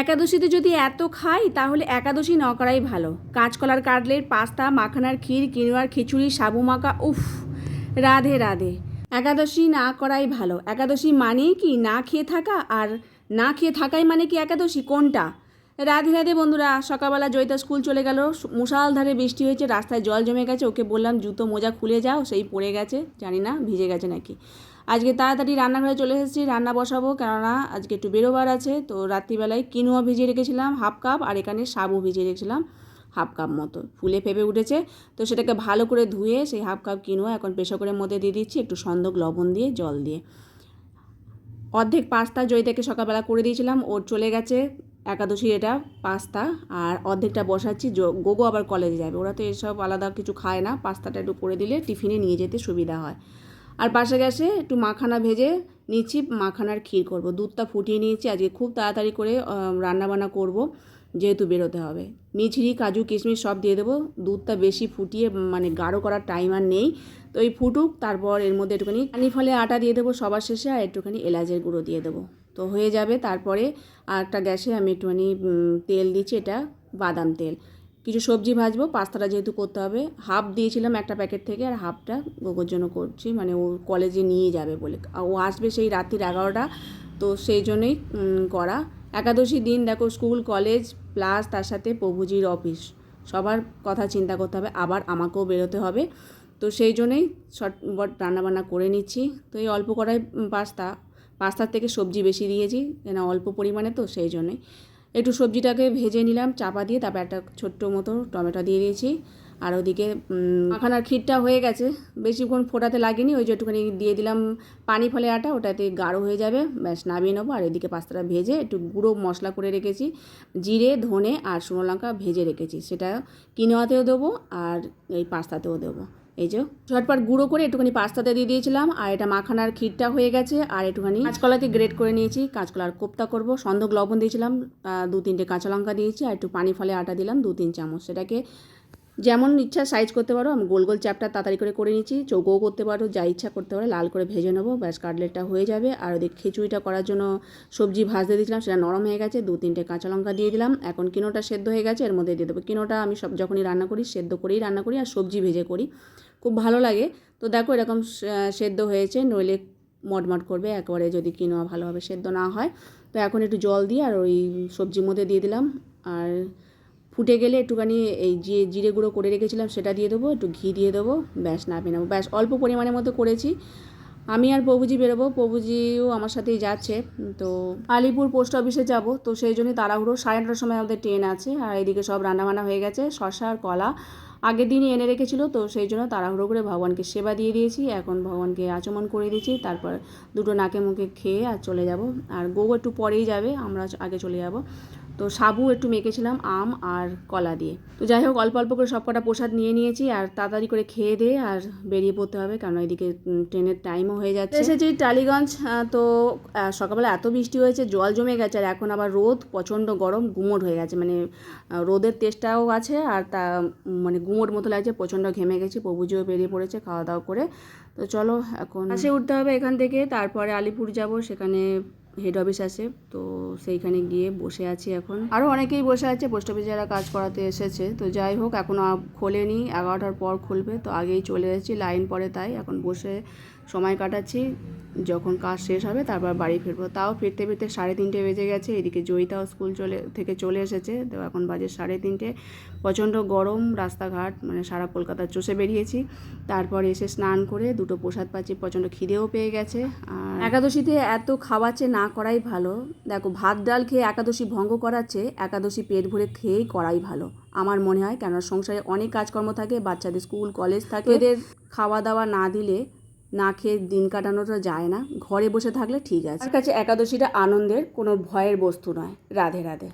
একাদশীতে যদি এত খাই, তাহলে একাদশী ন করাই ভালো। কাঁচকলার কাটলেট, পাস্তা, মাখানার ক্ষীর, কিনোয়ার খিচুড়ি, সাবু মাখা, উফ, রাধে রাধে। একাদশী না করাই ভালো। একাদশী মানেই কি না খেয়ে থাকা? আর না খেয়ে থাকাই মানে কি একাদশী? কোনটা? রাধে রাধে বন্ধুরা, সকালবেলা জয়িতা স্কুল চলে গেল। মুষালধারে বৃষ্টি হয়েছে, রাস্তায় জল জমে গেছে। ওকে বললাম, জুতো মোজা খুলে যাও, সেই পড়ে গেছে। জানি না, ভিজে গেছে নাকি। আজকে তাড়াতাড়ি রান্নাঘরে চলে এসেছি, রান্না বসাবো। কেননা আজকে একটু বেরোবার আছে, তো রাত্রিবেলায় কিনুয়া ভিজিয়ে রেখেছিলাম, হাফ কাপ, আর এখানে সাবু ভিজিয়ে রেখেছিলাম, হাফ কাপ মতো। ফুলে ফেপে উঠেছে, তো সেটাকে ভালো করে ধুয়ে সেই হাফ কাপ কিনুয়া এখন প্রেশার মধ্যে দিয়ে দিচ্ছি, একটু সন্দক লবণ দিয়ে, জল দিয়ে। অর্ধেক পাস্তা জয়িতাকে সকালবেলা করে দিয়েছিলাম, ওর চলে গেছে একাদশী এটা পাস্তা, আর অর্ধেকটা বসাচ্ছি গোগো আবার কলেজে যাবে। ওরা তো এসব আলাদা কিছু খায় না, পাস্তাটা একটু করে দিলে টিফিনে নিয়ে যেতে সুবিধা হয়। আর পাশে গ্যাসে একটু মাখানা ভেজে নিচ্ছি, মাখানার ক্ষীর করব। দুধটা ফুটিয়ে নিয়েছি, আজকে খুব তাড়াতাড়ি করে রান্নাবান্না করব, যেহেতু বেরোতে হবে। মিছরি, কাজু, কিশমিশ সব দিয়ে দেবো। দুধটা বেশি ফুটিয়ে মানে গাঢ় করার টাইম আর নেই। তো এই ফুটুক, তারপর এর মধ্যে একটুখানি পানি ফলে আটা দিয়ে দেবো সবার শেষে, আর একটুখানি এলাচের গুঁড়ো দিয়ে দেবো। তো হয়ে যাবে, তারপরে আর একটা গ্যাসে আমি একটুখানি তেল দিচ্ছি, এটা বাদাম তেল। কিছু সবজি ভাজবো পাস্তাটা যেহেতু করতে হবে। হাফ দিয়েছিলাম একটা প্যাকেট থেকে আর হাফটা গোগোর জন্য করছি মানে ও কলেজে নিয়ে যাবে বলে। ও আসবে সেই রাত্রির এগারোটা তো সেই জন্যই করা। একাদশী দিন দেখো স্কুল কলেজ প্লাস তার সাথে প্রভুজির অফিস। সবার কথা চিন্তা করতে হবে আবার আমাকেও বেরোতে হবে। তো সেই জন্যই শর্টবট রান্নাবান্না করে নিচ্ছি। তো এই অল্প উম, পাস্তা। পাস্তার থেকে সবজি বেশি দিয়েছি কেন অল্প পরিমাণে তো সেই জন্যই। একটু সবজিটাকে ভেজে নিলাম, চাপা দিয়ে তারপর একটা ছোট্ট মতো টমেটো দিয়ে দিয়েছি। আর ওদিকে মাখানার ক্ষীরটা হয়ে গেছে। বেশিক্ষণ ফোটাতে লাগেনি, ওই যে একটুখানি দিয়ে দিলাম পানি ফলে আটা, ওটাতে গাঢ় হয়ে যাবে। ব্যাস, নামিয়ে নেব। আর এদিকে পাস্তাটা ভেজে একটু গুঁড়ো মশলা করে রেখেছি। জিরে, ধনে আর শুকনো লঙ্কা ভেজে রেখেছি। সেটা কিনোয়াতেও দেবো আর এই পাস্তাতেও দেবো। এই যে, ঝটপট গুঁড়ো করে একটুখানি পাস্তাতে দিয়ে দিয়েছিলাম, আর এটা মাখানার ক্ষীরটা হয়ে গেছে, আর একটুখানি কাঁচকলাতে গ্রেট করে নিয়েছি, কাঁচকলার কোপ্তা করব, সন্দক লবণ দিয়েছিলাম দু তিনটে কাঁচা লঙ্কা দিয়েছি, আর একটু পানি ফলে আটা দিলাম, দু তিন চামচ। সেটাকে যেমন ইচ্ছা সাইজ করতে পারো, আমি গোল গোল চ্যাপটা তাড়াতাড়ি করে করে নিচ্ছি, চৌকোও করতে পারো, যা ইচ্ছা করতে পারো, লাল করে ভেজে নেব, ব্যাস কাটলেটটা হয়ে যাবে। আর ওদিক খিচুড়িটা করার জন্য সবজি ভাজতে দিয়েছিলাম, সেটা নরম হয়ে গেছে, দু তিনটে কাঁচা লঙ্কা দিয়ে দিলাম। এখন কিনোটা সেদ্ধ হয়ে গেছে, এর মধ্যে দিয়ে দেবো। কিনোটা আমি সব যখনই রান্না করি, সেদ্ধ করেই রান্না করি আর সবজি ভেজে করি। খুব ভালো লাগে। তো দেখো এরকম সেদ্ধ হয়েছে, নইলে মটমট করবে, একেবারে যদি কিনোয়া ভালোভাবে সেদ্ধ না হয়। তো এখন একটু জল দিয়ে আর ওই সবজির মধ্যে দিয়ে দিলাম। আর ফুটে গেলে একটুখানি এই যে জিরে গুঁড়ো করে রেখেছিলাম সেটা দিয়ে দেবো, একটু ঘি দিয়ে দেবো, ব্যাস নামিয়ে নেব। ব্যাস, অল্প পরিমাণের মতো করেছি। আমি আর প্রভুজি বেরোবো, প্রভুজিও আমার সাথেই যাচ্ছে। তো আলিপুর পোস্ট অফিসে যাব, তো সেই জন্যই তাড়াহুড়ো, সাড়ে নটার সময় আমাদের ট্রেন আছে, আর এদিকে সব রান্নাবান্না হয়ে গেছে, শসা আর কলা। আগের দিনই এনে রেখেছিল, তো সেই জন্য তাড়াহুড়ো করে ভগবানকে সেবা দিয়ে দিয়েছি, এখন ভগবানকে আচমন করে দিয়েছি, তারপর দুটো নাকে মুখে খেয়ে আর চলে যাব। আর গোগো একটু পরেই যাবে, আমরা আগে চলে যাব। তো সাবু একটু মেখেছিলাম আম আর কলা দিয়ে। তো যাই হোক অল্প অল্প করে সব কটা প্রসাদ নিয়ে নিয়েছি আর তাড়াতাড়ি করে খেয়ে দিয়ে আর বেরিয়ে পড়তে হবে কারণ এদিকে ট্রেনের টাইমও হয়ে যাচ্ছে। এসেছি টালিগঞ্জ তো সকালবেলা এত বৃষ্টি হয়েছে জল জমে গেছে আর এখন আবার রোদ প্রচণ্ড গরম গুমোট হয়ে গেছে। মানে রোদের তেষ্টাও আছে আর তা মানে গুমোট মতো লাগছে প্রচণ্ড ঘেমে গেছি প্রভুজিও বেরিয়ে পড়েছে খাওয়া দাওয়া করে। তো চলো এখন আসে উঠতে হবে এখান থেকে তারপরে আলিপুর যাব সেখানে হেড অফিস আছে, তো সেইখানে গিয়ে বসে আছি এখন। আরও অনেকেই বসে আছে পোস্ট অফিসে যারা কাজ করাতে এসেছে, তো যাই হোক এখনও খোলেনি, এগারোটার পর খুলবে, তো আগেই চলে এসেছি লাইন পরে তাই, এখন বসে সময় কাটাচ্ছি যখন কাজ শেষ হবে তারপর বাড়ি ফিরবো। তাও ফিরতে ফিরতে সাড়ে তিনটে বেজে গেছে এদিকে জয়িতাও স্কুল চলে থেকে চলে এসেছে। তো এখন বাজে সাড়ে তিনটে। প্রচণ্ড গরম রাস্তাঘাট মানে সারা কলকাতা চষে বেরিয়েছি। তারপর এসে স্নান করে দুটো প্রসাদ পাচ্ছি প্রচণ্ড খিদেও পেয়ে গেছে। আর একাদশীতে এত খাওয়াচ্ছে না করাই ভালো। দেখো ভাত ডাল খেয়ে একাদশী ভঙ্গ করাচ্ছে একাদশী পেট ভরে খেয়েই করাই ভালো। আমার মনে হয় কেননা সংসারে অনেক কাজকর্ম থাকে বাচ্চাদের স্কুল কলেজ থাকে। এদের খাওয়া দাওয়া না দিলে না খেয়ে দিন কাটানোটা যায় না। ঘরে বসে থাকলে ঠিক আছে। আমার কাছে একাদশীটা আনন্দের, কোনো ভয়ের বস্তু নয়। রাধে রাধে।